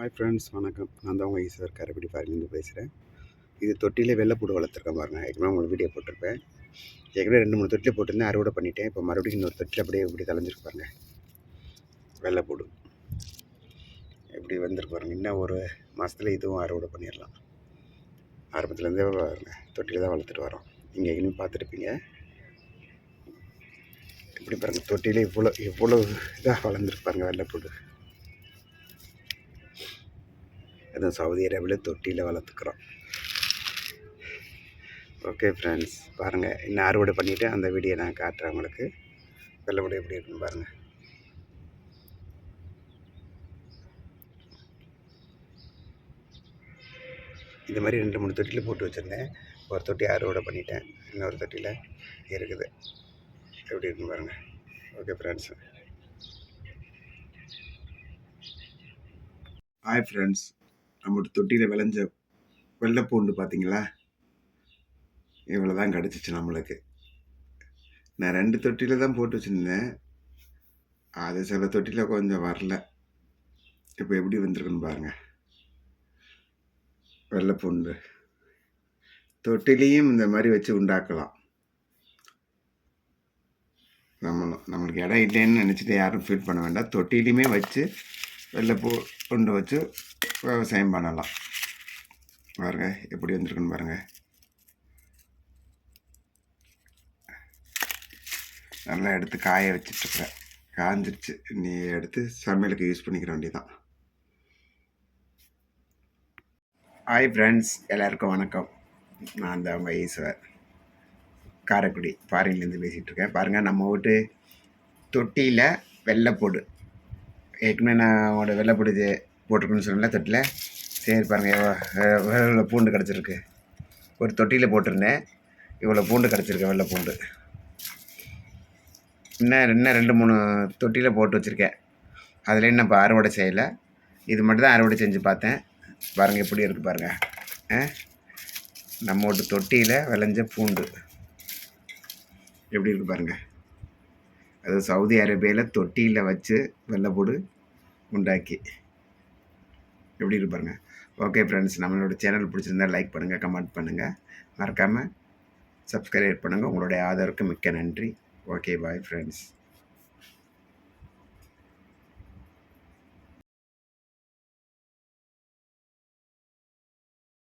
Hi friends வணக்கம். நான் தான் உங்கள் ஈஸ்வர் கரைப்பிடி ஃபாரிலேருந்து பேசுகிறேன் இது தொட்டியில் வெள்ளைப்பூடு வளர்த்துருக்கேன் பாருங்கள் ஏற்கனவே உங்களுக்கு வீடியோ போட்டிருப்பேன். ஏற்கனவே ரெண்டு மூணு தொட்டில் போட்டிருந்தேன். அறுவடை பண்ணிட்டேன். இப்போ மறுபடியும் இன்னொரு தொட்டில் அப்படியே இப்படி கலைஞ்சிருக்கு பாருங்க. வெள்ளைப்பூடு இப்படி வந்திருக்கு பாருங்க. இன்னும் ஒரு மாதத்துல இதுவும் அறுவடை பண்ணிடலாம். ஆரம்பத்துலேருந்தே பாருங்க. தொட்டியில் தான் வளர்த்துட்டு வரோம். நீங்கள் ஏற்கனவே பார்த்துருப்பீங்க. இப்படி பாருங்கள் தொட்டியில் இவ்வளோ இவ்வளோ இதாக வளர்ந்துருக்கு பாருங்க வெள்ளைப்பூடு அதுவும் சவுதி அரேபியாவில் தொட்டியில் வளர்த்துக்கிறோம். ஓகே ஃப்ரெண்ட்ஸ் பாருங்கள் இன்னும் அறுவடை பண்ணிவிட்டு அந்த வீடியோ நான் காட்டுறேன் உங்களுக்கு. வெள்ளைப்பூடு எப்படி இருக்குன்னு பாருங்கள் இந்த மாதிரி ரெண்டு மூணு தொட்டியில் போட்டு வச்சுருந்தேன். ஒரு தொட்டி அறுவடை பண்ணிட்டேன். இன்னொரு தொட்டியில் இருக்குது. எப்படி இருக்குன்னு பாருங்கள் ஓகே ஃப்ரெண்ட்ஸ் ஹாய் ஃப்ரெண்ட்ஸ் நம்மளோட தொட்டியில் விளைஞ்ச வெள்ளைப்பூண்டு பார்த்தீங்களா இவ்வளோ தான் கிடச்சிச்சு நம்மளுக்கு. நான் ரெண்டு தொட்டியில் தான் போட்டு வச்சுருந்தேன். அது சில தொட்டியில் கொஞ்சம் வரல. இப்போ எப்படி வந்திருக்குன்னு பாருங்கள் வெள்ளைப்பூண்டு தொட்டிலையும் இந்த மாதிரி வச்சு உண்டாக்கலாம். நம்மளும் நம்மளுக்கு இடம் இல்லைன்னு நினச்சிட்டு யாரும் ஃபீல் பண்ண வேண்டாம். தொட்டிலையுமே வச்சு வெள்ளைப்பூ கொண்டு வச்சு விவசாயம் பண்ணலாம். பாருங்க எப்படி வந்திருக்குன்னு பாருங்க. நல்லா எடுத்து காய வச்சிட்ருக்குறேன் காஞ்சிருச்சு. நீ எடுத்து சமையலுக்கு யூஸ் பண்ணிக்கிற வேண்டியதான் ஹாய் ஃப்ரெண்ட்ஸ் எல்லாருக்கும் வணக்கம். நான் தான் உங்கள் ஈஸ்வர் காரைக்குடி ஃபாரின்லேருந்து பேசிகிட்டு இருக்கேன். பாருங்கள் நம்ம வீட்டு தொட்டியில் வெள்ளைப்போடு ஏற்கனவே நான் உங்களோட வெள்ளைப்பூடு போட்டிருக்குன்னு சொன்னல தொட்டியில் சரி பாருங்கள் எவ்வளோ பூண்டு கிடச்சிருக்கு. ஒரு தொட்டியில் போட்டிருந்தேன். இவ்வளோ பூண்டு கிடச்சிருக்கு வெள்ளை பூண்டு. இன்னும் இன்னும் ரெண்டு மூணு தொட்டியில் போட்டு வச்சுருக்கேன். அதில் இன்னும் இப்போ அறுவடை செய்யலை. இது மட்டும் தான் அறுவடை செஞ்சு பார்த்தேன். பாருங்கள் எப்படி இருக்குது பாருங்கள் ஆ நம்ம ஒரு தொட்டியில் விளைஞ்ச பூண்டு. எப்படி இருக்குது பாருங்கள் அது சவுதி அரேபியாவில் தொட்டியில் வச்சு வெள்ளைப்பூடு உண்டாக்கி. எப்படி இருப்பாருங்க ஓகே ஃப்ரெண்ட்ஸ் நம்மளோட சேனல் பிடிச்சிருந்தா லைக் பண்ணுங்கள் கமெண்ட் பண்ணுங்கள் மறக்காமல் சப்ஸ்கிரைப் பண்ணுங்கள் உங்களுடைய ஆதரவுக்கு மிக்க நன்றி. Okay bye friends